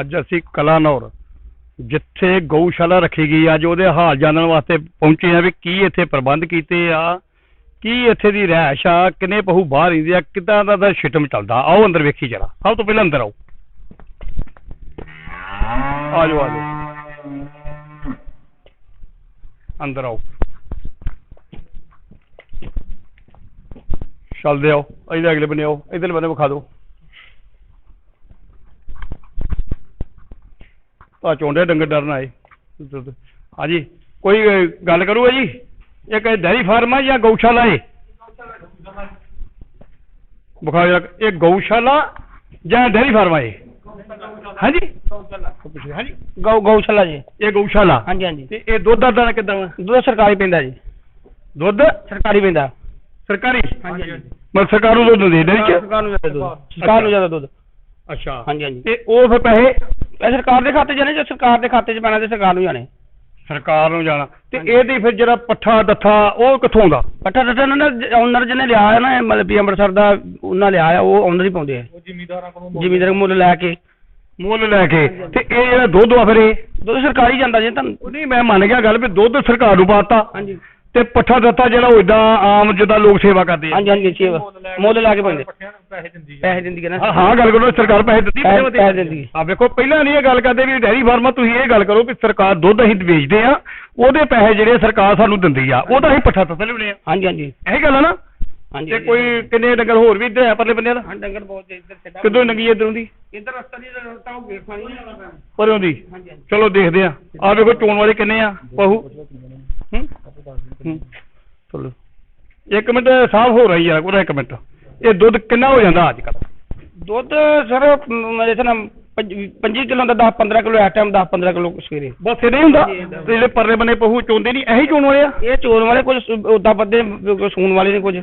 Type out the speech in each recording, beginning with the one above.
ਅੱਜ ਅਸੀਂ ਕਲਾਨੌਰ, ਜਿੱਥੇ ਗਊਸ਼ਾਲਾ ਰੱਖੀ ਗਈ ਅੱਜ ਉਹਦੇ ਹਾਲ ਜਾਣਨ ਵਾਸਤੇ ਪਹੁੰਚੇ ਆ ਵੀ ਕੀ ਇੱਥੇ ਪ੍ਰਬੰਧ ਕੀਤੇ ਆ, ਕੀ ਇੱਥੇ ਦੀ ਰਹਿਸ਼ ਆ, ਕਿੰਨੇ ਪਹੂ ਬਾਹਰ ਇੰਦੇ ਆ, ਕਿਦਾਂ ਦਾ ਦਾ ਸਿਸਟਮ ਚੱਲਦਾ। ਆਓ ਅੰਦਰ ਵੇਖੀ ਜਰਾ। ਸਭ ਤੋਂ ਪਹਿਲਾਂ ਅੰਦਰ ਆਓ। ਆਜੋ ਆਜੋ। ਅੰਦਰ ਆਓ। ਚੱਲਦੇ ਆਓ। ਇਹਦੇ ਅਗਲੇ ਬਨੇ ਆਓ। ਇਧਰਲੇ ਬਨੇ ਵਿਖਾ ਦਿਓ। ਤਾਂ ਚੋਂਡੇ ਡੰਗਰ ਡਰਨ ਆਏ। ਹਾਂਜੀ ਕੋਈ ਗੱਲ ਕਰੂਗਾ ਜੀ? ਇਹ ਕਿ ਡੈਰੀ ਫਾਰਮ ਆ ਜਾਂ ਗਊਸ਼ਾਲਾ ਹੈ ਬੁਖਾਰ ਇਹ ਗਊਸ਼ਾਲਾ ਜਾਂ ਡੈਰੀ ਫਾਰਮ ਹੈ ਹਾਂਜੀ? ਹਾਂਜੀ ਗਊ ਗਊਸ਼ਾਲਾ ਜੀ। ਇਹ ਗਊਸ਼ਾਲਾ। ਹਾਂਜੀ ਹਾਂਜੀ। ਤੇ ਇਹ ਦੁੱਧ ਦਾ ਦਾਣਾ ਕਿੱਦਾਂ ਦੁੱਧ ਸਰਕਾਰੀ ਪੈਂਦਾ ਜੀ। ਦੁੱਧ? ਸਰਕਾਰੀ ਪੈਂਦਾ। ਸਰਕਾਰੀ? ਹਾਂਜੀ ਹਾਂਜੀ। ਮਤਲਬ ਸਰਕਾਰ ਨੂੰ ਦੁੱਧ ਦਿੰਦੇ ਡੈਰੀ ਚ ਸਰਕਾਰ ਨੂੰ ਜ਼ਿਆਦਾ ਦੁੱਧ। ਸਰਕਾਰ ਨੂੰ ਜ਼ਿਆਦਾ ਦੁੱਧ। ਅੱਛਾ। ਹਾਂਜੀ ਹਾਂਜੀ। ਤੇ ਉਹ ਫਿਰ ਪੈਸੇ ਇਹ ਸਰਕਾਰ ਦੇ ਖਾਤੇ ਜਾਣੇ ਜੋ ਸਰਕਾਰ ਦੇ ਖਾਤੇ 'ਚ ਪੈਣਾ ਤੇ ਸਰਕਾਰ ਨੂੰ ਜਾਣੇ। ਸਰਕਾਰ ਨੂੰ ਜਾਣਾ। ਤੇ ਇਹਦੀ ਫਿਰ ਜਿਹੜਾ ਪੱਠਾ ਦੱਥਾ ਉਹ ਕਿੱਥੋਂ ਆਉਂਦਾ? ਪੱਠਾ ਟੱਟਾ ਇਹਨਾਂ ਨੇ ਓਨਰ ਜਿਹਨੇ ਲਿਆ ਹੈ ਨਾ ਇਹ ਮਤਲਬ ਵੀ ਅੰਮ੍ਰਿਤਸਰ ਦਾ ਉਹਨਾਂ ਲਿਆ ਆ ਉਹ ਓਨਰ ਹੀ ਪਾਉਂਦੇ ਆ। ਜ਼ਿਮੀਦਾਰਾਂ ਕੋਲੋਂ ਜ਼ਿਮੀਂਦਾਰ ਮੁੱਲ ਲੈ ਕੇ। ਮੁੱਲ ਲੈ ਕੇ। ਤੇ ਇਹ ਜਿਹੜਾ ਦੁੱਧ ਆ ਫਿਰ ਇਹ? ਦੁੱਧ ਸਰਕਾਰੀ ਜਾਂਦਾ ਜੀ ਤੁਹਾਨੂੰ। ਨਹੀਂ ਮੈਂ ਮੰਨ ਗਿਆ ਗੱਲ ਵੀ ਦੁੱਧ ਸਰਕਾਰ ਨੂੰ ਪਾਤਾ ਹਾਂਜੀ। ਤੇ ਪੱਠਾ ਦੱਥਾ ਜਿਹੜਾ ਉਹ ਇਦਾਂ ਆਮ ਜਿੱਦਾਂ ਲੋਕ ਸੇਵਾ ਕਰਦੇ ਆ। ਹਾਂਜੀ ਹਾਂਜੀ ਛੇ ਮੁੱਲ ਲੈ ਕੇ ਪਾਉਂਦੇ। ਪੱਠਿਆਂ ਨੂੰ ਪੈਸੇ ਦਿੰਦੀ ਆ। ਪੈਸੇ ਦਿੰਦੀ ਹੈ ਨਾ। ਹਾਂ ਹਾਂ ਗੱਲ ਕਰੋ ਸਰਕਾਰ ਪੈਸੇ ਦਿੰਦੀ ਪੈਸੇ- ਪੈਸੇ ਦਿੰਦੀ ਹੈ। ਆ ਵੇਖੋ ਪਹਿਲਾਂ ਨਹੀਂ ਇਹ ਗੱਲ ਕਰਦੇ ਵੀ ਡੈਰੀ ਫਾਰਮਾ ਤੁਸੀਂ ਇਹ ਗੱਲ ਕਰੋ ਵੀ ਸਰਕਾਰ ਦੁੱਧ ਅਸੀਂ ਵੇਚਦੇ ਆ ਉਹਦੇ ਪੈਸੇ ਜਿਹੜੇ ਸਰਕਾਰ ਸਾਨੂੰ ਦਿੰਦੀ ਆ ਉਹਦਾ ਅਸੀਂ ਪੱਠਾ ਦੱਥਾ ਲਿਆਉਣੇ ਆ। ਹਾਂਜੀ ਹਾਂਜੀ। ਇਹੀ ਗੱਲ ਆ ਨਾ? ਹਾਂਜੀ ਤੇ ਕੋਈ ਕਿੰਨੇ ਡੰਗਰ ਹੋਰ ਵੀ ਇੱਧਰ ਆ ਪਰਲੇ ਬੰਦੇ ਦਾ? ਹਾਂ ਡੰਗਰ ਬਹੁਤ ਇੱਧਰ ਸਿੱਧਾ। ਕਿੱਧਰੋਂ ਨੰਗੀ ਇੱਧਰੋਂ ਦੀ? ਇੱਧਰ ਰਸਤਾ ਦੀ ਰਸਤਾ ਉਹ ਗੇਟ ਖਾਣੀ ਹੈ ਪਰੋਂ ਦੀ? ਹਾਂਜੀ ਹਾਂਜੀ। ਚਲੋ ਦੇਖਦੇ ਆ। ਆ ਵੇਖੋ ਚੋਣ ਵਾਲੇ ਕਿੰਨੇ ਆ ਪਹੂ? ਹੂੰ ਹੂੰ। ਚਲੋ। ਇੱਕ ਮਿੰਟ ਸਾਫ਼ ਹੋ ਰਹੀ ਆ ਉਹਦਾ ਇੱਕ ਮਿੰਟ। ਇਹ ਦੁੱਧ ਕਿੰਨਾ ਹੋ ਜਾਂਦਾ ਅੱਜ ਕੱਲ ਦੁੱਧ ਸਰ ਹਿਸਾਬ ਨਾਲ 25 ਕਿਲੋ ਦਾ 10 15 ਕਿਲੋ ਇਸ ਟਾਈਮ 10 15 ਕਿਲੋ ਸਵੇਰੇ। ਬਸ ਇਹ ਨਹੀਂ ਹੁੰਦਾ? ਤੇ ਜਿਹੜੇ ਪਰਲੇ ਬੰਨੇ ਪਹੂ ਚੋਂਦੇ ਨਹੀਂ ਇਹੀ ਚੋਣ ਵਾਲੇ ਆ? ਇਹ ਚੋਣ ਵਾਲੇ ਕੁਝ ਉਦਾਂ ਬੰਦੇ ਸੂਣ ਵਾਲੇ ਨੇ ਕੁਝ।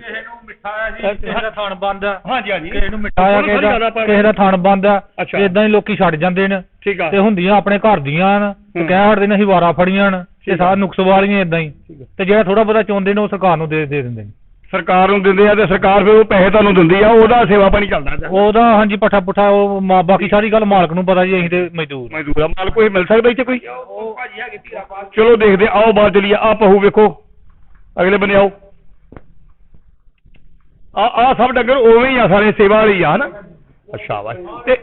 ਕਿਸੇ ਨੂੰ ਮਿੱਠਾ ਆ ਜੀ ਕਿਸੇ ਦਾ ਥਣ ਬੰਦ ਆ। ਹਾਂਜੀ ਹਾਂਜੀ। ਕਿਸੇ ਨੂੰ ਮਿੱਠਾ ਆ ਕਿਸੇ ਦਾ ਕਿਸੇ ਦਾ ਥਣ ਬੰਦ ਆ ਅੱਛਾ। ਇਦਾਂ ਹੀ ਲੋਕੀ ਛੱਡ ਜਾਂਦੇ ਨੇ ਠੀਕ ਆ। ਤੇ ਹੁੰਦੀਆਂ ਆਪਣੇ ਘਰ ਦੀਆਂ ਨੇ ਤੇ ਹੂੰ। ਕਹਿ ਹਟਦੇ ਨੇ ਅਸੀਂ ਵਾਰਾ ਫੜੀਆਂ ਠੀਕ ਆ। ਸਾਰਾ ਨੁਕਸ ਵਾਲੀਆਂ ਇਦਾਂ ਹੀ। ਠੀਕ ਆ। ਤੇ ਜਿਹੜਾ ਥੋੜਾ ਬਹੁਤਾ ਚੋਂਦੇ ਨੇ ਉਹ ਸਰਕਾਰ ਨੂੰ ਦੇ ਦੇ ਦਿੰਦੇ ਨੇ। ਸਰਕਾਰ ਨੂੰ ਦਿੰਦੇ ਆ ਤੇ ਸਰਕਾਰ ਫਿਰ ਉਹ ਪੈਸੇ ਤੁਹਾਨੂੰ ਦਿੰਦੀ ਆ ਉਹਦਾ ਸੇਵਾ ਪਾਣੀ ਚੱਲਦਾ ਉਹਦਾ ਹਾਂਜੀ ਪੱਠਾ ਪੁੱਠਾ ਉਹ ਮਾ- ਬਾਕੀ ਸਾਰੀ ਗੱਲ ਮਾਲਕ ਨੂੰ ਪਤਾ ਜੀ ਅਸੀਂ ਤੇ ਮਜ਼ਦੂਰ। ਮਜ਼ਦੂਰ ਆ ਮਾਲ ਕੋਈ ਮਿਲ ਸਕਦਾ ਇੱਥੇ ਕੋਈ? ਚਲੋ ਦੇਖਦੇ ਆ, ਆਓ ਬਾਹਰ ਚਲੀਏ ਆ ਪਹੂ ਵੇਖੋ। ਅਗਲੇ ਬੰਨੇ ਆਓ। ਆ ਆ ਸਭ ਡੰਗਰ ਉਵੇਂ ਹੀ ਆ ਸਾਰੇ ਸੇਵਾ ਵਾਲੀ ਆ ਹਨਾ? ਅੱਛਾ ਵਾ ਤੇ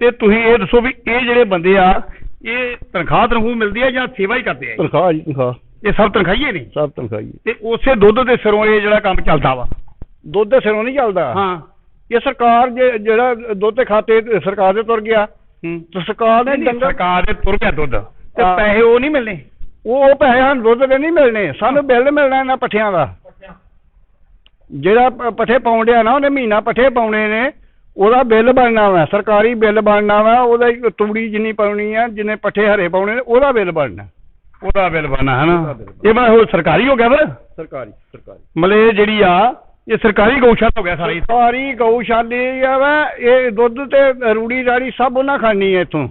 ਤੇ ਤੁਸੀਂ ਇਹ ਦੱਸੋ ਵੀ ਇਹ ਜਿਹੜੇ ਬੰਦੇ ਆ ਇਹ ਤਨਖਾਹ ਤਨਖੂਹ ਮਿਲਦੀ ਆ ਜਾਂ ਸੇਵਾ ਹੀ ਕਰਦੇ ਆ ਤਨਖਾਹ ਜੀ ਤਨਖਾਹ। ਇਹ ਸਭ ਤਨਖਾਹੀਏ ਨੇ? ਸਭ ਤਨਖਾਹੀ ਤੇ ਉਸੇ ਦੁੱਧ ਦੇ ਸਿਰੋਂ ਇਹ ਜਿਹੜਾ ਕੰਮ ਚੱਲਦਾ ਵਾ? ਦੁੱਧ ਦੇ ਸਿਰੋਂ ਨਹੀਂ ਚੱਲਦਾ? ਹਾਂ। ਇਹ ਸਰਕਾਰ ਜਿਹੜਾ ਦੁੱਧ ਦੇ ਖਾਤੇ ਸਰਕਾਰ ਦੇ ਤੁਰ ਗਿਆ। ਹੂੰ। ਤੇ ਸਰਕਾਰ ਨੇ ਡੰਗਰ ਸਰਕਾਰ ਦੇ ਤੁਰ ਗਿਆ ਦੁੱਧ। ਤੇ। ਪੈਸੇ ਉਹ ਨਹੀਂ ਮਿਲਨੇ ਉਹ ਪੈਸੇ ਸਾਨੂੰ ਦੁੱਧ ਦੇ ਨਹੀਂ ਮਿਲਣੇ। ਸਾਨੂੰ ਬਿੱਲ ਮਿਲਣਾ ਇਹਨਾਂ ਪੱਠਿਆਂ ਦਾ। ਜਿਹੜਾ ਪ- ਪੱਠੇ ਪਾਉਂਦਿਆ ਨਾ ਉਹਨੇ ਮਹੀਨਾ ਪੱਠੇ ਪਾਉਣੇ ਨੇ ਉਹਦਾ ਬਿੱਲ ਬਣਨਾ ਵਾ ਸਰਕਾਰੀ ਬਿੱਲ ਬਣਨਾ ਵਾ ਉਹਦਾ ਤੂੜੀ ਜਿੰਨੀ ਪਾਉਣੀ ਆ ਜਿੰਨੇ ਪੱਠੇ ਹਰੇ ਪਾਉਣੇ ਨੇ ਉਹਦਾ ਬਿੱਲ ਬਣਨਾ ਉਹਦਾ ਬਿੱਲ ਬਣਾ ਹੈ ਨਾ ਇਹ ਮੈਂ ਹੋਰ ਸਰਕਾਰੀ ਹੋ ਗਿਆ ਫਿਰ ਸਰਕਾਰੀ ਸਰਕਾਰੀ। ਇਹ ਜਿਹੜੀ ਆ ਇਹ ਸਰਕਾਰੀ ਗਊਸ਼ਾਲਾ ਹੋ ਗਿਆ ਸਾਰੀ ਸਰਕਾਰੀ ਗਊਸ਼ਾਲੇ ਆ ਵਾ ਇਹ ਦੁੱਧ ਤੇ ਰੂੜੀ ਰਾੜੀ ਸਭ ਉਹਨਾਂ ਖਾਣੀ ਹੈ ਇੱਥੋਂ।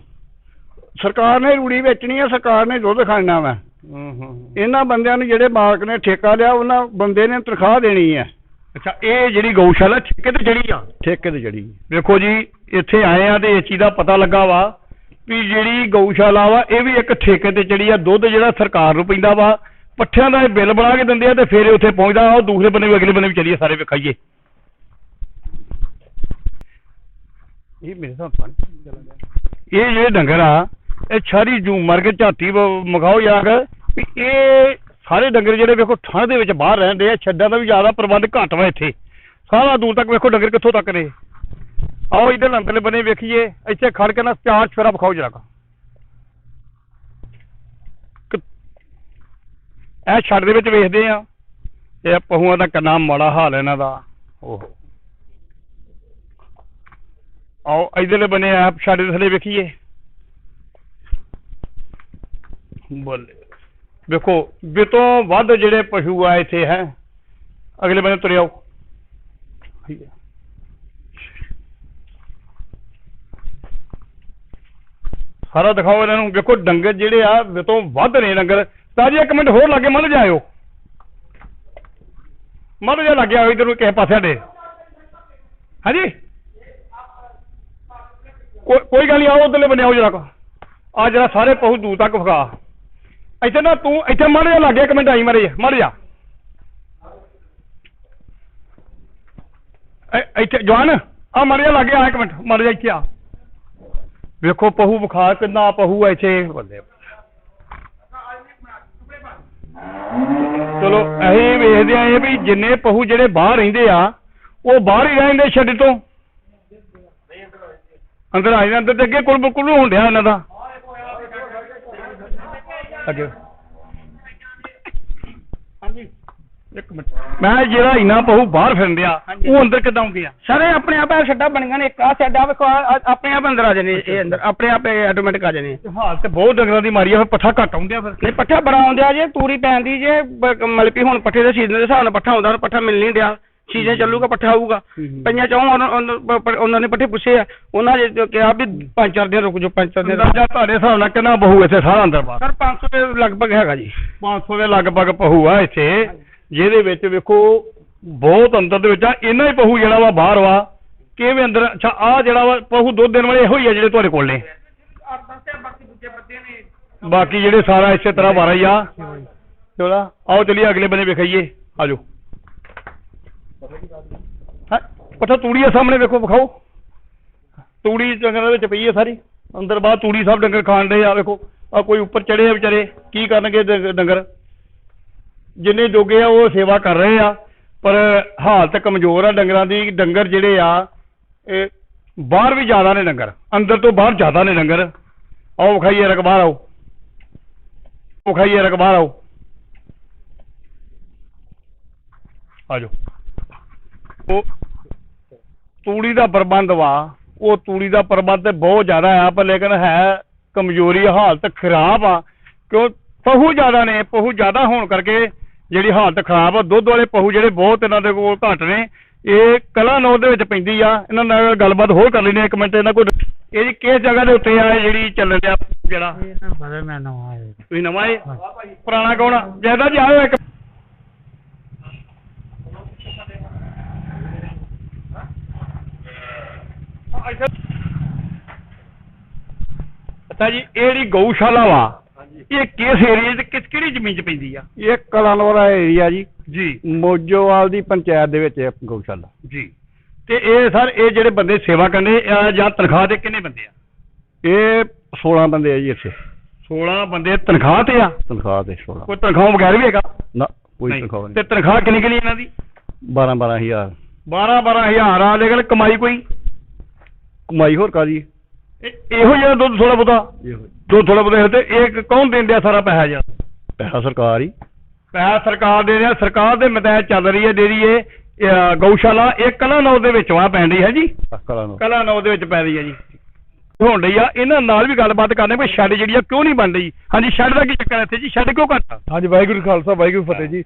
ਸਰਕਾਰ ਨੇ ਰੂੜੀ ਵੇਚਣੀ ਆ ਸਰਕਾਰ ਨੇ ਦੁੱਧ ਖਾਣਾ ਵਾ। ਹੂੰ ਹੂੰ ਇਹਨਾਂ ਬੰਦਿਆਂ ਨੂੰ ਜਿਹੜੇ ਮਾਲਕ ਨੇ ਠੇਕਾ ਲਿਆ ਉਹਨਾਂ ਬੰਦੇ ਨੇ ਤਨਖਾਹ ਦੇਣੀ ਹੈ ਅੱਛਾ ਇਹ ਜਿਹੜੀ ਗਊਸ਼ਾਲਾ ਠੇਕੇ ਤੇ ਜਿਹੜੀ ਆ? ਠੇਕੇ ਤੇ ਜੜੀ। ਵੇਖੋ ਜੀ ਇੱਥੇ ਆਏ ਆ ਤੇ ਇਸ ਚੀਜ਼ ਦਾ ਪਤਾ ਲੱਗਾ ਵਾ ਵੀ ਜਿਹੜੀ ਗਊਸ਼ਾਲਾ ਵਾ ਇਹ ਵੀ ਇੱਕ ਠੇਕੇ ਤੇ ਚੜੀ ਆ। ਦੁੱਧ ਜਿਹੜਾ ਸਰਕਾਰ ਨੂੰ ਪੈਂਦਾ ਵਾ ਪੱਠਿਆਂ ਦਾ ਇਹ ਬਿੱਲ ਬਣਾ ਕੇ ਦਿੰਦੇ ਆ ਤੇ ਫਿਰ ਇਹ ਉੱਥੇ ਪਹੁੰਚਦਾ ਉਹ ਦੂਸਰੇ ਬੰਨੇ ਵੀ ਅਗਲੇ ਬੰਨੇ ਵੀ ਚਲੀਏ ਸਾਰੇ ਵਿਖਾਈਏ। ਇਹ ਮੇਰੇ ਸਾਹ ਇਹ ਜਿਹੜੇ ਡੰਗਰ ਆ ਇਹ ਸਾਰੀ ਜੂ ਮਰ ਕੇ ਝਾਤੀ ਜਾ ਕੇ ਵੀ ਇਹ ਸਾਰੇ ਡੰਗਰ ਜਿਹੜੇ ਵੇਖੋ ਠੰਡ ਦੇ ਵਿੱਚ ਬਾਹਰ ਰਹਿੰਦੇ ਆ, ਛੱਡਾਂ ਦਾ ਵੀ ਜ਼ਿਆਦਾ ਪ੍ਰਬੰਧ ਘੱਟ ਵਾ ਇੱਥੇ। ਸਾਰਾ ਦੂਰ ਤੱਕ ਵੇਖੋ ਡੰਗਰ ਕਿੱਥੋਂ ਤੱਕ ਨੇ। ਆਓ ਇਧਰ ਅੰਦਰਲੇ ਬੰਨੇ ਵੇਖੀਏ, ਇੱਥੇ ਖੜ ਕੇ ਨਾ ਚਾਰ ਫੇਰਾ ਵਿਖਾਓ ਜਰਾ ਇਹ ਛੱਡ ਦੇ ਵਿੱਚ ਵੇਖਦੇ ਆ। ਇਹ ਪਹੂਆਂ ਦਾ ਕਿੰਨਾ ਮਾੜਾ ਹਾਲ ਇਹਨਾਂ ਦਾ। ਓਹੋ। ਆਓ ਇਧਰਲੇ ਬੰਨੇ ਆ ਛੱਡ ਦੇ ਥੱਲੇ ਵੇਖੀਏ। ਬੋਲੇ। ਵੇਖੋ ਬਿਤੋਂ ਵੱਧ ਜਿਹੜੇ ਪਸ਼ੂ ਆ ਇੱਥੇ, ਹੈ। ਅਗਲੇ ਬੰਨੇ ਤੁਰੇ ਆਓ। ਸਾਰਾ ਦਿਖਾਓ ਇਹਨਾਂ ਨੂੰ। ਵੇਖੋ ਡੰਗਰ ਜਿਹੜੇ ਆ ਬਿਤੋਂ ਵੱਧ ਨੇ ਡੰਗਰ। ਤਾਂ ਜੀ ਇੱਕ ਮਿੰਟ ਹੋਰ ਲਾਗੇ, ਮੱਲ ਜਾਇਓ। ਮੱਲ ਜਾ ਲੱਗਿਆ ਇਧਰ ਨੂੰ, ਕਿਸੇ ਪਾਸੇ ਸਾਡੇ। ਹਾਂਜੀ? ਕੋਈ ਕੋਈ ਗੱਲ ਨਹੀਂ ਆਓ ਉਧਰਲੇ ਬੰਨੇ, ਆਓ ਜਰਾ ਆ ਜਰਾ ਸਾਰੇ ਪਹੂ ਦੂਰ ਤੱਕ ਫਗਾ ਇੱਥੇ ਨਾ ਤੂੰ ਇੱਥੇ ਮੜ ਜਾ ਲੱਗੇ ਇੱਕ ਮਿੰਟ, ਆਈ ਮਰੇ ਮੜ ਜਾ ਇ- ਇੱਥੇ, ਜਵਾਨ, ਆ ਮੜ ਜਾ ਲੱਗੇ ਆ, ਇੱਕ ਮਿੰਟ, ਮੜ ਜਾ ਇੱਥੇ ਆ। ਵੇਖੋ, ਪਹੂ ਵਿਖਾ ਕਿੰਨਾ ਪਹੂ ਇੱਥੇ। ਬੱਲੇ ਚਲੋ, ਅਸੀਂ ਵੇਖਦੇ ਆਏ ਵੀ ਜਿੰਨੇ ਪਹੂ ਜਿਹੜੇ ਬਾਹਰ ਰਹਿੰਦੇ ਆ, ਉਹ ਬਾਹਰ ਹੀ ਰਹਿੰਦੇ ਛੱਡ ਤੋਂ। ਅੰਦਰ ਆ ਜਾਂਦੇ ਅੰਦਰ ਤੇ ਅੱਗੇ ਕੁਲ ਬਿਲਕੁਲ ਹੋਣ ਡਿਆ ਇਹਨਾਂ ਦਾ। ਅੱਗੇ। ਹਾਂਜੀ। ਇੱਕ ਮਿੰਟ। ਮੈਂ ਜਿਹੜਾ ਇੰਨਾ ਪਹੂ ਬਾਹਰ ਫਿਰਨ ਡਿਆ ਉਹ ਅੰਦਰ ਕਿੱਦਾਂ ਆਉਂਦੇ ਆ? ਸਰ ਇਹ ਆਪਣੇ ਆਪ ਇਹ ਛੱਡਾਂ ਬਣੀਆਂ ਨੇ ਇੱਕ ਆ ਛੱਡ ਆ ਵੇਖੋ ਆਪਣੇ ਆਪ ਅੰਦਰ ਆ ਜਾਣੇ ਇਹ ਅੰਦਰ ਆਪਣੇ ਆਪ ਇਹ ਆਟੋਮੈਟਿਕ ਆ ਜਾਣੇ। ਹਾਲ ਤੇ ਬਹੁਤ ਡੰਗਰਾਂ ਦੀ ਮਾਰੀ ਆ ਫਿਰ ਪੱਠਾ ਘੱਟ ਆਉਂਦੇ ਆ ਫਿਰ। ਨਹੀਂ ਪੱਠਾ ਬੜਾ ਆਉਂਦਿਆ ਜੇ ਤੂੜੀ ਪੈਂਦੀ ਜੇ ਵੀ ਹੁਣ ਪੱਠੇ ਦੇ ਸੀਜ਼ਨ ਦੇ ਹਿਸਾਬ ਨਾਲ ਪੱਠਾ ਆਉਂਦਾ ਪੱਠਾ ਮਿਲ ਨਹੀਂ ਡਿਆ। ਸੀਜ਼ਨ ਚੱਲੂਗਾ ਪੱਠਾ ਆਊਗਾ। ਪਈਆਂ ਚੋਂ ਉਹਨਾਂ- ਨੇ ਪੱਠੇ ਪੁੱਛੇ ਆ। ਉਹਨਾਂ ਨੇ ਕਿਹਾ ਵੀ ਪੰਜ ਚਾਰ ਦਿਨ ਰੁਕ ਜਾਓ ਪੰਜ ਚਾਰ ਦਿਨ ਅੰਦਾਜ਼ਾ ਤੁਹਾਡੇ ਹਿਸਾਬ ਨਾਲ ਕਿੰਨਾ ਪਹੂ ਇੱਥੇ ਸਾਰਾ ਅੰਦਰ ਬਾਹਰ? ਸਰ 500 ਦੇ ਲਗਭਗ ਹੈਗਾ ਜੀ। 500 ਦੇ ਲਗਭਗ ਪਹੂ ਆ ਇੱਥੇ ਜਿਹਦੇ ਵਿੱਚ ਵੇਖੋ ਬਹੁਤ ਅੰਦਰ ਦੇ ਵਿੱਚ ਆ ਇੰਨਾ ਹੀ ਪਹੂ ਜਿਹੜਾ ਵਾ ਬਾਹਰ ਵਾ। ਕਿਵੇਂ ਅੰਦਰ ਅੱਛਾ ਆ ਜਿਹੜਾ ਵਾ ਪਹੂ ਦੁੱਧ ਦੇਣ ਵਾਲੇ ਇਹੋ ਹੀ ਆ ਜਿਹੜੇ ਤੁਹਾਡੇ ਕੋਲ ਨੇ। ਬਾਕੀ ਜਿਹੜੇ ਸਾਰਾ ਇਸੇ ਤਰ੍ਹਾਂ ਬਾਰਾ ਹੀ ਆ। ਚਲੋ ਆਓ ਚਲਿਏ ਅਗਲੇ ਬੰਨੇ ਵੇਖਾਈਏ। ਆਜੋ। ਹਾਂ ਪਤਾ ਤੂੜੀ ਆ ਸਾਹਮਣੇ ਵੇਖੋ, ਵਿਖਾਓ। ਤੂੜੀ ਡੰਗਰਾਂ ਵਿੱਚ ਪਈ ਹੈ ਸਾਰੀ। ਅੰਦਰ ਬਾਹਰ ਤੂੜੀ ਸਭ ਡੰਗਰ ਖਾਣ ਦੇ ਆ, ਵੇਖੋ। ਆ ਕੋਈ ਉੱਪਰ ਚੜੇ ਆ ਵਿਚਾਰੇ, ਕੀ ਕਰਨਗੇ ਡੰਗਰ? ਜਿੰਨੇ ਜੋਗੇ ਆ, ਉਹ ਸੇਵਾ ਕਰ ਰਹੇ ਆ, ਪਰ ਹਾਲਤ ਕਮਜ਼ੋਰ ਆ ਡੰਗਰਾਂ ਦੀ। ਡੰਗਰ ਜਿਹੜੇ ਆ, ਇਹ ਬਾਹਰ ਵੀ ਜ਼ਿਆਦਾ ਨੇ ਡੰਗਰ। ਅੰਦਰ ਤੋਂ ਬਾਹਰ ਜ਼ਿਆਦਾ ਨੇ ਡੰਗਰ। ਆਓ, ਵਿਖਾਈਏ ਰਕ ਬਾਹਰ ਆਓ। ਵਿਖਾਈਏ ਰਕ ਬਾਹਰ ਆਓ। ਆਜੋ ਉਹ ਤੂੜੀ ਦਾ ਪ੍ਰਬੰਧ ਵਾ ਉਹ ਤੂੜੀ ਦਾ ਪ੍ਰਬੰਧ ਤੇ ਬਹੁਤ ਜ਼ਿਆਦਾ ਆ ਪਰ ਲੇਕਿਨ ਹੈ ਕਮਜ਼ੋਰੀ ਹਾਲਤ ਖਰਾਬ ਆ। ਕਿਉਂ? ਪਹੂ ਜ਼ਿਆਦਾ ਨੇ ਪਹੂ ਜ਼ਿਆਦਾ ਹੋਣ ਕਰਕੇ ਜਿਹੜੀ ਹਾਲਤ ਖਰਾਬ ਆ ਦੁੱਧ ਵਾਲੇ ਪਹੂ ਜਿਹੜੇ ਬਹੁਤ ਇਹਨਾਂ ਦੇ ਕੋਲ ਘੱਟ ਨੇ ਇਹ ਕਲਾ ਨੌ ਦੇ ਵਿੱਚ ਪੈਂਦੀ ਆ। ਇਹਨਾਂ ਨਾਲ ਗੱਲਬਾਤ ਹੋਰ ਕਰ ਲੈਣੀ ਇੱਕ ਮਿੰਟ ਇਹਨਾਂ ਕੋਲ। ਇਹ ਜੀ ਕਿਸ ਜਗ੍ਹਾ ਦੇ ਉੱਤੇ ਆ ਜਿਹੜੀ ਚੱਲ ਰਿਹਾ ਜਿਹੜਾ? ਤੁਸੀਂ ਨਵਾਂ ਏ ਪੁਰਾਣਾ ਕੌਣ ਆ? ਜੈਦਾ ਜੀ ਆਇਓ ਇੱਕ। ਅੱਛਾ। ਜੀ ਇਹ ਜਿਹੜੀ ਗਊਸ਼ਾਲਾ ਵਾ ਇਹ ਕਿਸ ਏਰੀਏ ਤੇ ਕਿਸ ਕਿਹੜੀ ਜ਼ਮੀਨ 'ਚ ਪੈਂਦੀ ਆ? ਇਹ ਕਲਾਨੌਰਾ ਏਰੀਆ ਜੀ। ਜੀ। ਮੋਜੋਵਾਲ ਦੀ ਪੰਚਾਇਤ ਦੇ ਵਿੱਚ ਹੈ ਗਊਸ਼ਾਲਾ। ਜੀ। ਤੇ ਇਹ ਸਰ ਇਹ ਜਿਹੜੇ ਬੰਦੇ ਸੇਵਾ ਕਰਨੇ ਆ ਜਾਂ ਤਨਖਾਹ ਤੇ ਕਿੰਨੇ ਬੰਦੇ ਆ? ਇਹ 16 ਬੰਦੇ ਆ ਜੀ ਇੱਥੇ। 16 ਬੰਦੇ ਤਨਖਾਹ ਤੇ ਆ? ਤਨਖਾਹ ਤੇ 16 ਕੋਈ ਤਨਖਾਹ ਬਗੈਰ ਵੀ ਹੈਗਾ? ਨਾ ਕੋਈ ਨਹੀਂ। ਤਨਖਾਹ ਤੇ ਨਹੀਂ ਤਨਖਾਹ ਕਿੰਨੀ ਕਿੰਨੀ ਇਹਨਾਂ ਦੀ? 12 12000 12 12000 ਆ ਲੇਕਿਨ ਕਮਾਈ ਕੋਈ? ਕਮਾਈ ਹੋਰ ਕਾਦੀ ਇਹ- ਇਹੋ ਜਿਹਾ ਦੁੱਧ ਥੋੜਾ ਬਹੁਤਾ। ਦੁੱਧ ਥੋੜਾ ਬਹੁਤਾ ਤੇ ਇਹ ਕੌਣ ਦਿੰਦੇ ਆ ਸਾਰਾ ਪੈਸਾ ਜੀ? ਪੈਸਾ ਸਰਕਾਰ ਹੀ। ਪੈਸਾ ਸਰਕਾਰ ਦੇ ਰਿਹਾ। ਸਰਕਾਰ ਦੇ ਮਤਹਿਤ ਚੱਲ ਰਹੀ ਹੈ ਜਿਹੜੀ ਇਹ ਅਹ, ਗਊਸ਼ਾਲਾ। ਇਹ ਕਲਾ ਨੌ ਦੇ ਵਿੱਚ ਵਾ ਪੈਂਦੀ ਹੈ ਜੀ। ਕਲਾ ਨੌ। ਦੇ ਵਿੱਚ ਪੈ ਰਹੀ ਹੈ ਜੀ। ਹੋਣ ਰਹੀ ਆ। ਇਹਨਾਂ ਨਾਲ ਵੀ ਗੱਲਬਾਤ ਕਰਨੇ ਵੀ ਸ਼ੈੱਡ ਜਿਹੜੀ ਆ ਕਿਉਂ ਨਹੀਂ ਬਣ ਰਹੀ? ਹਾਂਜੀ ਸ਼ੈੱਡ ਦਾ ਕੀ ਚੱਕਰ ਹੈ ਇੱਥੇ ਜੀ? ਸ਼ੈੱਡ ਕਿਉਂ ਘੱਟ ਆ? ਹਾਂਜੀ ਵਾਹਿਗੁਰੂ ਜੀ ਖਾਲਸਾ ਵਾਹਿਗੁਰੂ ਜੀ ਫਤਿਹ ਜੀ।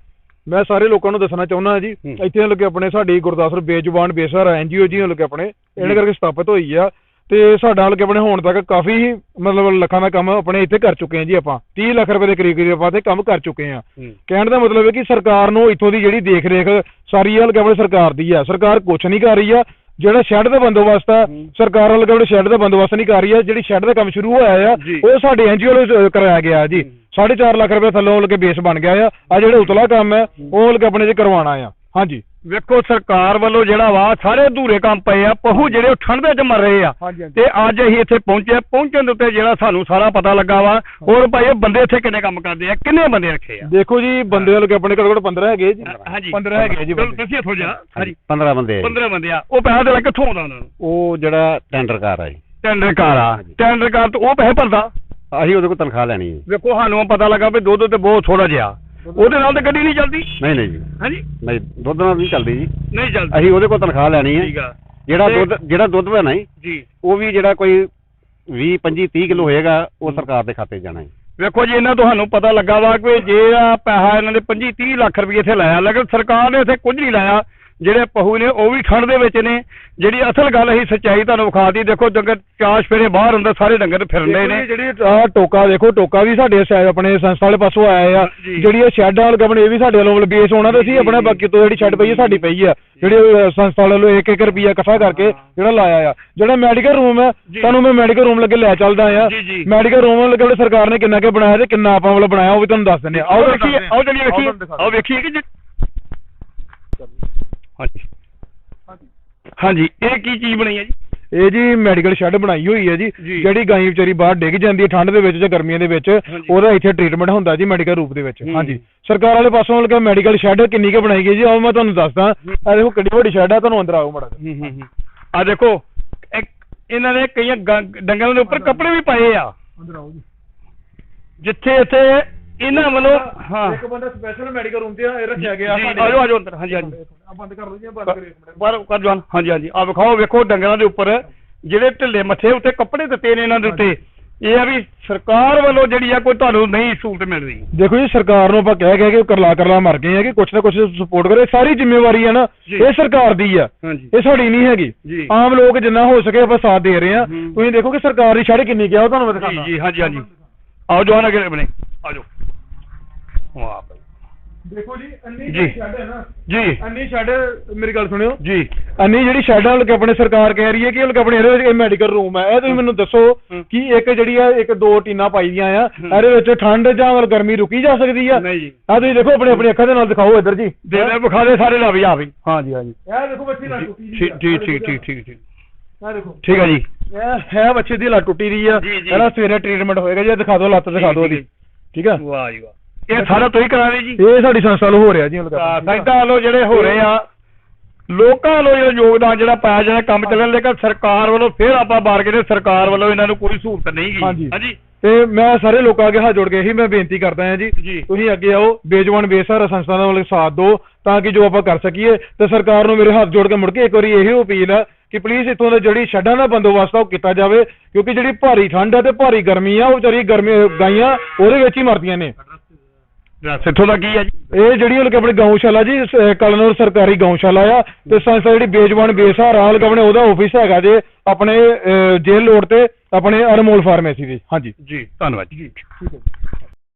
ਮੈਂ ਸਾਰੇ ਲੋਕਾਂ ਨੂੰ ਦੱਸਣਾ ਚਾਹੁੰਦਾ ਹਾਂ ਜੀ ਹੂੰ। ਇੱਥੇ ਲੱਗੇ ਆਪਣੇ ਸਾਡੀ ਗੁਰਦਾਸਪੁਰ ਬੇਜ਼ੁਬਾਨ ਬੇਸਰ ਐਨਜੀਓ ਜੀ ਲੱਗੇ ਆਪਣੇ ਇਹਨਾਂ ਕਰਕੇ ਸਥਾਪਿਤ ਹੋਈ ਆ। ਤੇ ਸਾਡਾ ਲੱਗੇ ਆਪਣੇ ਹੋਣ ਤੱਕ ਕਾਫੀ ਹੀ ਮਤਲਬ ਲੱਖਾਂ ਦਾ ਕੰਮ ਆਪਣੇ ਇੱਥੇ ਕਰ ਚੁੱਕੇ ਹਾਂ ਜੀ ਆਪਾਂ। 30 ਲੱਖ ਰੁਪਏ ਦੇ ਕਰੀਬ ਕਰੀਬ ਆਪਾਂ ਤੇ ਕੰਮ ਕਰ ਚੁੱਕੇ ਹਾਂ। ਕਹਿਣ ਦਾ ਮਤਲਬ ਹੈ ਕਿ ਸਰਕਾਰ ਨੂੰ ਇੱਥੋਂ ਦੀ ਜਿਹੜੀ ਦੇਖ ਰੇਖ ਸਾਰੀ ਹਾਲ ਆਪਣੇ ਸਰਕਾਰ ਦੀ ਆ। ਸਰਕਾਰ ਕੁਛ ਨਹੀਂ ਕਰ ਰਹੀ ਆ। ਜਿਹੜਾ ਸ਼ੈੱਡ ਦਾ ਬੰਦੋਬਸਤ ਆ ਸਰਕਾਰ ਵੱਲੋਂ ਆਪਣੇ ਸ਼ੈੱਡ ਦਾ ਬੰਦੋਬਸਤ ਨਹੀਂ ਕਰ ਰਹੀ ਆ। ਜਿਹੜੀ ਸ਼ੈੱਡ ਦਾ ਕੰਮ ਸ਼ੁਰੂ ਹੋਇਆ ਆ ਜੀ। ਉਹ ਸਾਡੇ ਐਨਜੀਓ ਵੱਲੋਂ ਕਰਾਇਆ ਗਿਆ ਜੀ। 4.5 ਲੱਖ ਰੁਪਏ ਥੱਲੋਂ ਲੱਗੇ ਬੇਸ ਬਣ ਗਿਆ ਆ। ਆ ਜਿਹੜਾ ਉਤਲਾ ਕੰਮ ਹੈ ਉਹ ਲੱਗੇ ਆਪਣੇ ਚ ਕਰਵਾਉਣਾ ਆ। ਹਾਂਜੀ। ਵੇਖੋ ਸਰਕਾਰ ਵੱਲੋਂ ਜਿਹੜਾ ਵਾ ਸਾਰੇ ਅਧੂਰੇ ਕੰਮ ਪਏ ਆ ਪਹੂ ਜਿਹੜੇ ਉਹ ਠੰਡ ਦੇ ਵਿੱਚ ਮਰ ਰਹੇ ਆ। ਤੇ ਅੱਜ ਅਸੀਂ ਇੱਥੇ ਪਹੁੰਚੇ ਪਹੁੰਚਣ ਦੇ ਉੱਤੇ ਜਿਹੜਾ ਸਾਨੂੰ ਸਾਰਾ ਪਤਾ ਲੱਗਾ ਵਾ ਹੋਰ ਭਾਈ ਇਹ ਬੰਦੇ ਇੱਥੇ ਕਿੰਨੇ ਕੰਮ ਕਰਦੇ ਆ ਕਿੰਨੇ ਬੰਦੇ ਰੱਖੇ ਆ? ਦੇਖੋ ਜੀ ਬੰਦੇ ਲੱਗੇ ਆਪਣੇ ਘੱਟੋ ਘੱਟ 15 ਹੈਗੇ ਜੀ। ਹਾਂਜੀ। 15 ਹੈਗੇ ਜੀ ਚਲੋ ਬੰਦੇ। ਦੱਸਿਓ ਥੋੜਾ ਜਿਹਾ ਹਾਂਜੀ। 15 ਬੰਦੇ 15 ਬੰਦੇ ਆ। ਉਹ ਪੈਸਾ ਦੇ ਲੱਗ ਕਿੱਥੋਂ ਆਉਂਦਾ ਉਹਨਾਂ ਨੂੰ? ਉਹ ਜਿਹੜਾ ਟੈਂਡਰ ਕਾਰ ਆ ਜੀ। ਟੈਂਡਰ ਕਾਰ ਆ। ਟੈਂਡਰ ਕਾਰ ਤੋਂ ਉਹ ਪੈਸੇ ਭਰਦਾ? ਅਸੀਂ ਉਹਦੇ ਕੋਲ ਤਨਖਾਹ ਲੈਣੀ ਹੈ। ਵੇਖੋ ਸਾਨੂੰ ਪਤਾ ਲੱਗਾ ਵੀ ਦੁੱਧ ਤੇ ਬਹੁਤ ਥੋੜਾ ਜਿਹਾ। ਉਹਦੇ ਨਾਲ ਤੇ ਗੱਡੀ ਨਹੀਂ ਚੱਲਦੀ? ਨਹੀਂ ਨਹੀਂ ਜੀ। ਹਾਂਜੀ? ਨਹੀਂ ਦੁੱਧ ਨਾਲ ਨਹੀਂ ਚੱਲਦੀ ਜੀ। ਨਹੀਂ ਚੱਲਦੀ। ਅਸੀਂ ਉਹਦੇ ਕੋਲ ਤਨਖਾਹ ਲੈਣੀ ਠੀਕ ਹੈ ਆ। ਜਿਹੜਾ ਤੇ- ਦੁੱਧ ਜਿਹੜਾ ਦੁੱਧ ਬਣਾ ਜੀ ਜੀ। ਉਹ ਵੀ ਜਿਹੜਾ ਕੋਈ 20 25 30 ਕਿਲੋ ਹੋਏਗਾ ਉਹ ਸਰਕਾਰ ਦੇ ਖਾਤੇ 'ਚ ਜਾਣਾ ਹੈ ਵੇਖੋ ਜੀ ਇਹਨਾਂ ਤੁਹਾਨੂੰ ਪਤਾ ਲੱਗਾ ਵਾ ਕਿ ਜੇ ਆ ਪੈਸਾ ਇਹਨਾਂ ਨੇ 25 30 ਲੱਖ ਰੁਪਏ ਇੱਥੇ ਲਾਇਆ ਲੇਕਿਨ ਸਰਕਾਰ ਨੇ ਇੱਥੇ ਕੁਝ ਨਹੀਂ ਲਾਇਆ। ਜਿਹੜੇ ਪਹੂ ਨੇ ਉਹ ਵੀ ਠੰਡ ਦੇ ਵਿੱਚ ਨੇ। ਜਿਹੜੀ ਅਸਲ ਗੱਲ ਅਸੀਂ ਸੱਚਾਈ ਤੁਹਾਨੂੰ ਵਿਖਾਤੀ ਦੇਖੋ ਡੰਗਰ ਚਾਸ਼ ਫੇਰੇ ਬਾਹਰ ਅੰਦਰ ਸਾਰੇ ਡੰਗਰ ਫਿਰਦੇ ਨੇ। ਜਿਹੜੀ ਆਹ ਟੋਕਾ ਦੇਖੋ ਟੋਕਾ ਵੀ ਸਾਡੇ ਸ਼ਾਇਦ ਆਪਣੇ ਸੰਸਥਾ ਵਾਲੇ ਪਾਸੋਂ ਆਇਆ ਆ। ਜਿਹੜੀ ਇਹ ਸ਼ੈੱਡ ਵਾਲ ਗਵਨ ਇਹ ਵੀ ਸਾਡੇ ਵੱਲੋਂ ਬੇਸ ਹੋਣਾ ਤੇ ਅਸੀਂ ਆਪਣਾ ਬਾਕੀ ਤੋਂ ਜਿਹੜੀ ਸ਼ੈੱਡ ਪਈ ਹੈ ਸਾਡੀ ਪਈ ਆ। ਜਿਹੜੀ ਸੰਸਥਾ ਵੱਲੋਂ 1-1 ਰੁਪਿਆ ਇਕੱਠਾ ਕਰਕੇ ਜਿਹੜਾ ਲਾਇਆ ਆ। ਜਿਹੜਾ ਮੈਡੀਕਲ ਰੂਮ ਹੈ ਜੀ। ਤੁਹਾਨੂੰ ਮੈਂ ਮੈਡੀਕਲ ਰੂਮ ਲੱਗੇ ਲੈ ਚੱਲਦਾ ਆ। ਮੈਡੀਕਲ ਰੂਮ ਲੱਗੇ ਸਰਕਾਰ ਨੇ ਕਿੰਨਾ ਕੁ ਬਣਾਇਆ ਤੇ ਕਿੰਨਾ ਆਪਾਂ ਵੱਲੋਂ ਬਣਾਇਆ ਉਹ ਵੀ ਤੁਹਾਨੂੰ ਦੱਸ ਦਿੰਦੇ ਆ। ਆਓ ਵੇਖੀਏ ਆ। ਆਓ ਚਲੀਏ ਵੇਖੀਏ। ਆਓ ਵੇਖੀਏ ਕਿ ਜੀ ਹਾਂਜੀ। ਹਾਂਜੀ। ਇਹ ਕੀ ਚੀਜ਼ ਬਣੀ ਹੈ ਜੀ? ਇਹ ਜੀ ਮੈਡੀਕਲ ਸ਼ੈੱਡ ਬਣਾਈ ਹੋਈ ਹੈ ਜੀ ਜੀ। ਜਿਹੜੀ ਗਾਈ ਵਿਚਾਰੀ ਬਾਹਰ ਡਿੱਗ ਜਾਂਦੀ ਹੈ ਠੰਡ ਦੇ ਵਿੱਚ ਜਾਂ ਗਰਮੀਆਂ ਦੇ ਵਿੱਚ ਹਾਂਜੀ। ਉਹਦਾ ਇੱਥੇ ਟ੍ਰੀਟਮੈਂਟ ਹੁੰਦਾ ਜੀ ਮੈਡੀਕਲ ਰੂਪ ਦੇ ਵਿੱਚ। ਹੂੰ। ਹਾਂਜੀ। ਸਰਕਾਰ ਵਾਲੇ ਪਾਸੋਂ ਲੱਗਾ ਮੈਡੀਕਲ ਸ਼ੈੱਡ ਕਿੰਨੀ ਕੁ ਬਣਾਈ ਗਈ ਜੀ? ਆਓ ਮੈਂ ਤੁਹਾਨੂੰ ਦੱਸਦਾ। ਆ ਦੇਖੋ ਕਿੰਨੀ ਵੱਡੀ ਸ਼ੈੱਡ ਆ ਤੁਹਾਨੂੰ ਅੰਦਰ ਆਓ ਮੜਾ ਹੂੰ ਹੂੰ ਹੂੰ। ਆ ਦੇਖੋ ਇੱਕ ਇਹਨਾਂ ਨੇ ਕਈਆਂ ਗੰ- ਡੰਗਰਾਂ ਦੇ ਉੱਪਰ ਕੱਪੜੇ ਵੀ ਪਾਏ ਆ। ਅੰਦਰ ਆਓ ਜੀ। ਜਿੱਥੇ ਇੱਥੇ ਇਹਨਾਂ ਵੱਲੋਂ ਹਾਂ। ਇੱਕ ਬੰਦਾ ਸਪੈਸ਼ਲ ਮੈਡੀਕਲ ਰੂਮ ਤੇ ਇਹ ਰੱਖਿਆ ਗਿਆ ਜੀ, ਆਜੋ ਆਜੋ ਅੰਦਰ ਹਾਂਜੀ ਹਾਂਜੀ। ਆ ਬੰਦ ਕਰ ਲਓ ਜੀ ਬੰਦ ਮਿੰਟ। ਬਾਹਰ ਕਰ ਜਵਾਨ ਹਾਂਜੀ ਹਾਂਜੀ। ਆ ਵਿਖਾਓ ਵੇਖੋ ਡੰਗਰਾਂ ਦੇ ਉੱਪਰ। ਜਿਹੜੇ ਢਿੱਲੇ ਮੱਥੇ ਉੱਤੇ ਕੱਪੜੇ ਦਿੱਤੇ ਨੇ ਇਹਨਾਂ ਦੇ ਉੱਤੇ। ਇਹ ਆ ਵੀ ਸਰਕਾਰ ਵੱਲੋਂ ਜਿਹੜੀ ਆ ਕੋਈ ਤੁਹਾਨੂੰ ਨਹੀਂ ਸਹੂਲਤ ਮਿਲ ਰਹੀ ਦੇਖੋ ਜੀ ਸਰਕਾਰ ਨੂੰ ਆਪਾਂ ਕਹਿ ਕਹਿ ਕੇ ਕਰਲਾ ਕਰਲਾ ਮਰ ਗਏ ਆ ਕਿ ਕੁਛ ਨਾ ਕੁਛ ਸਪੋਰਟ ਕਰੇ। ਸਾਰੀ ਜ਼ਿੰਮੇਵਾਰੀ ਹੈ ਨਾ। ਇਹ ਸਰਕਾਰ ਦੀ ਆ। ਇਹ ਸਾਡੀ ਨਹੀਂ ਹੈਗੀ। ਆਮ ਲੋਕ ਜਿੰਨਾ ਹੋ ਸਕੇ ਆਪਾਂ ਸਾਥ ਦੇ ਰਹੇ ਆ। ਹੂੰ। ਤੁਸੀਂ ਦੇਖੋ ਕਿ ਸਰਕਾਰ ਦੀ ਛੜ ਕਿੰਨੀ ਗਿਆ ਉਹ ਤੁਹਾਨੂੰ ਮੈਂ ਜੀ ਦਿਖਾਉਂਦਾ। ਜੀ ਹਾਂਜੀ ਹਾਂਜੀ। ਆਓ ਜਵਾਨ ਅਗੇ ਬਣੇ। ਆਜੋ। ਵਾਹ ਭਾਈ। ਦੇਖੋ ਜੀ ਅੰਨੀ ਜੀ। ਛੱਡ ਹੈ ਨਾ। ਜੀ। ਅੰਨੀ ਛੱਡ ਮੇਰੀ ਗੱਲ ਸੁਣਿਓ। ਜੀ। ਅੰਨੀ ਜਿਹੜੀ ਛੱਡ ਆ ਕਿ ਆਪਣੇ ਸਰਕਾਰ ਕਹਿ ਰਹੀ ਹੈ ਕਿ ਆਪਣੇ ਇਹਦੇ ਵਿੱਚ ਮੈਡੀਕਲ ਰੂਮ ਹੈ। ਇਹ ਤੁਸੀਂ ਮੈਨੂੰ ਦੱਸੋ ਹੂੰ। ਕਿ ਇੱਕ ਜਿਹੜੀ ਆ ਇੱਕ ਦੋ ਟੀਨਾਂ ਪਾਈ ਦੀਆਂ ਆ ਇਹਦੇ ਵਿੱਚ ਠੰਡ ਜਾਂ ਵੱਲ ਗਰਮੀ ਰੁਕੀ ਜਾ ਸਕਦੀ ਆ? ਨਹੀਂ ਜੀ। ਆ ਤੁਸੀਂ ਦੇਖੋ ਆਪਣੀ ਆਪਣੀ ਅੱਖਾਂ ਦੇ ਨਾਲ ਦਿਖਾਓ ਇੱਧਰ ਜੀ। ਦੇ ਦੇ ਵਿਖਾ ਦੇ ਸਾਰੇ ਲਾ ਵੀ। ਆ ਵੀ ਹਾਂਜੀ ਹਾਂਜੀ ਇਹ ਦੇਖੋ ਬੱਚੀ ਨਾਲ ਟੁੱਟੀ ਠੀਕ ਠੀਕ ਠੀਕ ਠੀਕ ਠੀਕ। ਠੀਕ ਆ ਦੇਖੋ। ਠੀਕ ਹੈ ਜੀ। ਇਹ ਹੈ ਬੱਚੇ ਦੀ ਲੱਤ ਟੁੱਟੀ ਦੀ ਆ। ਜੀ, ਜੀ। ਇਹਦਾ ਸਵੇਰੇ ਟ੍ਰੀਟਮੈਂਟ ਹੋਏਗਾ ਜੀ ਇਹ ਦਿਖਾ ਦਿਓ ਲੱਤ ਦਿਖਾ ਦਿਓ ਉਹਦੀ। ਠੀਕ ਆ? ਵਾਹ ਜੀ ਵਾਹ। ਇਹ ਸਾਰਾ ਤੁਸੀਂ ਕਰਾ ਰਹੇ ਜੀ। ਇਹ ਸਾਡੀ ਸੰਸਥਾ ਵੱਲੋਂ ਹੋ ਰਿਹਾ ਜੀ ਹੁਣ ਸਾਈਦਾਂ ਵੱਲੋਂ ਜਿਹੜੇ ਹੋ ਰਹੇ ਆ ਲੋਕਾਂ ਵੱਲੋਂ ਜਿਹੜਾ ਯੋਗਦਾਨ ਜਿਹੜਾ ਪਾਇਆ ਜਾਂਦਾ ਕੰਮ ਚੱਲਣ ਲੇਕਿਨ ਸਰਕਾਰ ਵੱਲੋਂ ਫਿਰ ਆਪਾਂ ਬਾਰ ਕੇ ਸਰਕਾਰ ਵੱਲੋਂ ਇਹਨਾਂ ਨੂੰ ਕੋਈ ਸਹੂਲਤ ਨਹੀਂ ਗਈ। ਹਾਂਜੀ। ਤੇ ਮੈਂ ਸਾਰੇ ਲੋਕਾਂ ਅੱਗੇ ਹੱਥ ਜੋੜ ਕੇ ਇਹੀ ਮੈਂ ਬੇਨਤੀ ਕਰਦਾ ਹਾਂ ਜੀ। ਤੁਸੀਂ ਅੱਗੇ ਆਓ ਬੇਜਵਾਨ ਬੇਸਹਾਰਾ ਸੰਸਥਾ ਵੱਲ ਸਾਥ ਦਿਓ ਤਾਂ ਕਿ ਜੋ ਆਪਾਂ ਕਰ ਸਕੀਏ ਤੇ ਸਰਕਾਰ ਨੂੰ ਮੇਰੇ ਹੱਥ ਜੋੜ ਕੇ ਮੁੜ ਕੇ ਇੱਕ ਵਾਰੀ ਇਹੀ ਅਪੀਲ ਆ ਕਿ ਪਲੀਜ਼ ਇੱਥੋਂ ਦਾ ਜਿਹੜੀ ਛੱਡਾਂ ਦਾ ਬੰਦੋਬਸਤ ਆ ਉਹ ਕੀਤਾ ਜਾਵੇ ਕਿਉਂਕਿ ਜਿਹੜੀ ਭਾਰੀ ਠੰਡ ਆ ਤੇ ਭਾਰੀ ਗਰਮੀ ਆ ਉਹ ਵਿਚਾਰੀ ਗਰਮੀ ਗਾਈਆਂ ਉਹਦੇ ਵਿੱਚ ਹੀ ਮਰਦੀਆਂ ਨੇ। ਇੱਥੋਂ ਦਾ ਕੀ ਹੈ ਜੀ? ਇਹ ਜਿਹੜੀ ਉਹ ਆਪਣੀ ਗਊਸ਼ਾਲਾ ਜੀ ਸ- ਕਲਨੌਰ ਸਰਕਾਰੀ ਗਊਸ਼ਾਲਾ ਆ ਤੇ ਸੰਸਥਾ ਜਿਹੜੀ ਬੇਜਵਾਨ ਬੇਸਹਾਰਾ ਹਾਲ ਆਪਣੇ ਉਹਦਾ ਆਫਿਸ ਹੈਗਾ ਜੇ ਆਪਣੇ ਅਹ, ਜੇਲ੍ਹ ਰੋਡ ਤੇ ਆਪਣੇ ਅਨਮੋਲ ਫਾਰਮੇਸੀ ਦੇ। ਹਾਂਜੀ। ਜੀ ਧੰਨਵਾਦ ਜੀ। ਠੀਕ ਹੈ